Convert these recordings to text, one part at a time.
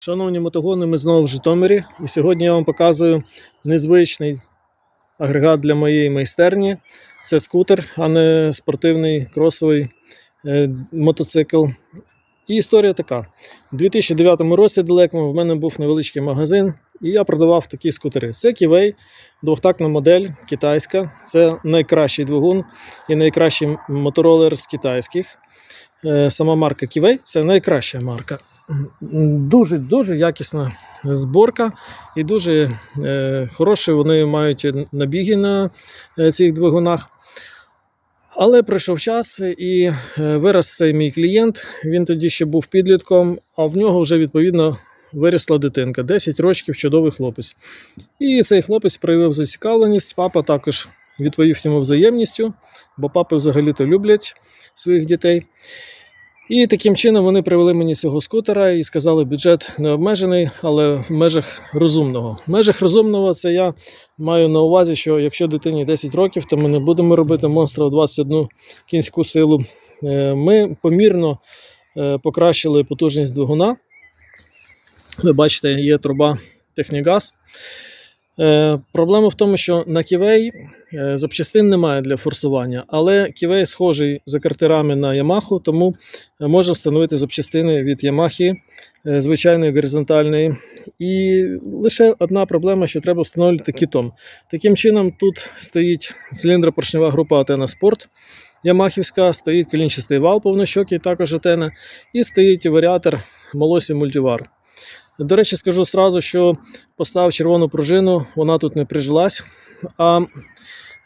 Шановні мотогони, ми знову в Житомирі. І сьогодні я вам показую незвичний агрегат для моєї майстерні. Це скутер, а не спортивний кросовий е, мотоцикл. І історія така: у 2009 році далекому в мене був невеличкий магазин, і я продавав такі скутери. Це Ківей, двохтактна модель китайська. Це найкращий двигун і найкращий моторолер з китайських. Е, Сама марка Ківей це найкраща марка. Дуже дуже якісна зборка і дуже е, хороші вони мають набіги на е, цих двигунах. Але пройшов час і е, вирос цей мій клієнт. Він тоді ще був підлітком, а в нього вже відповідно виросла дитинка. 10 років чудовий хлопець. І цей хлопець проявив зацікавленість. Папа також відповів йому взаємністю, бо папи взагалі-то люблять своїх дітей. І таким чином вони привели мені цього скутера і сказали, бюджет не обмежений, але в межах розумного. В межах розумного це я маю на увазі, що якщо дитині 10 років, то ми не будемо робити монстра в 21 кінську силу. Е, Ми помірно е, покращили потужність двигуна. Ви бачите, є труба Технігаз. Е, Проблема в тому, що на ківей е, запчастин немає для форсування, але ківей схожий за картерами на Ямаху, тому е, можна встановити запчастини від Ямахи звичайної горизонтальної. І лише одна проблема, що треба встановлювати кітом. Таким чином, тут стоїть циліндропоршнева група Атена Спорт. Ямахівська, стоїть колінчастий вал повнощокий, також Атена, і стоїть варіатор Молосі Мультивар. До речі, скажу сразу, що поставив червону пружину, вона тут не прижилась. А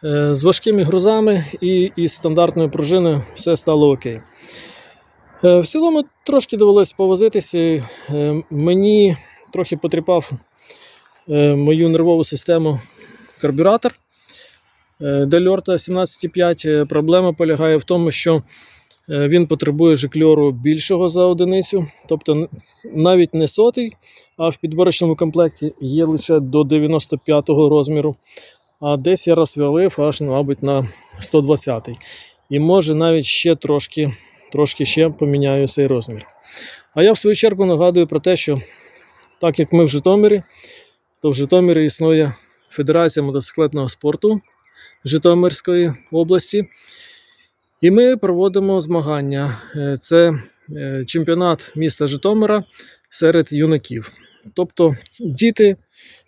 е, з важкими грузами і із стандартною пружиною все стало окей. Е, в цілому трошки довелося повозитися. Е, мені трохи потріпав мою нервову систему карбюратор. Дельорта 17,5. Е, Проблема полягає в тому, що він потребує жикльору більшого за одиницю, тобто навіть не сотий, а в підборочному комплекті є лише до 95-го розміру. А десь я розвалив аж, мабуть, на 120-й. І може навіть ще трошки, трошки ще поміняю цей розмір. А я в свою чергу нагадую про те, що так як ми в Житомирі, то в Житомирі існує Федерація мотоциклетного спорту Житомирської області. І ми проводимо змагання. Е, Це е, чемпіонат міста Житомира серед юнаків. Тобто діти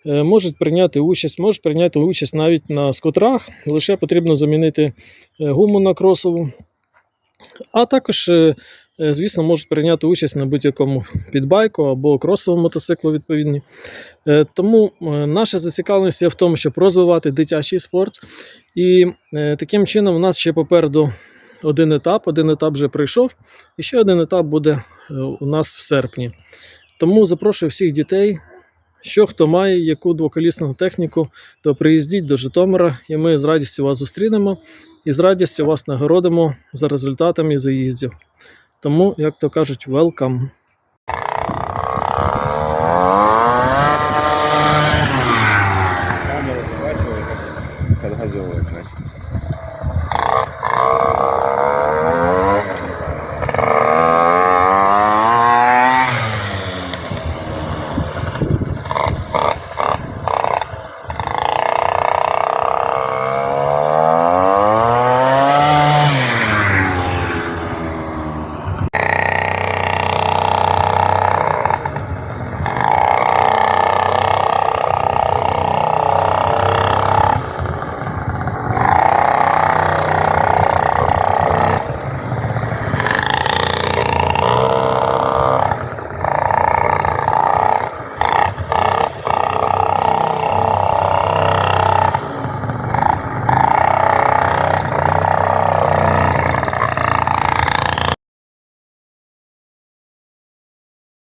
е, можуть прийняти участь, можуть прийняти участь навіть на скутерах, лише потрібно замінити гуму на кросову. А також, звісно, можуть прийняти участь на будь-якому підбайку або кросовому мотоциклу відповідні. Тому наша зацікавленість є в тому, щоб розвивати дитячий спорт. І таким чином у нас ще попереду один етап, один етап вже пройшов, і ще один етап буде е, у нас в серпні. Тому запрошую всіх дітей, що хто має яку двоколісну техніку, то приїздіть до Житомира, і ми з радістю вас зустрінемо і з радістю вас нагородимо за результатами заїздів. Тому, як то кажуть, welcome.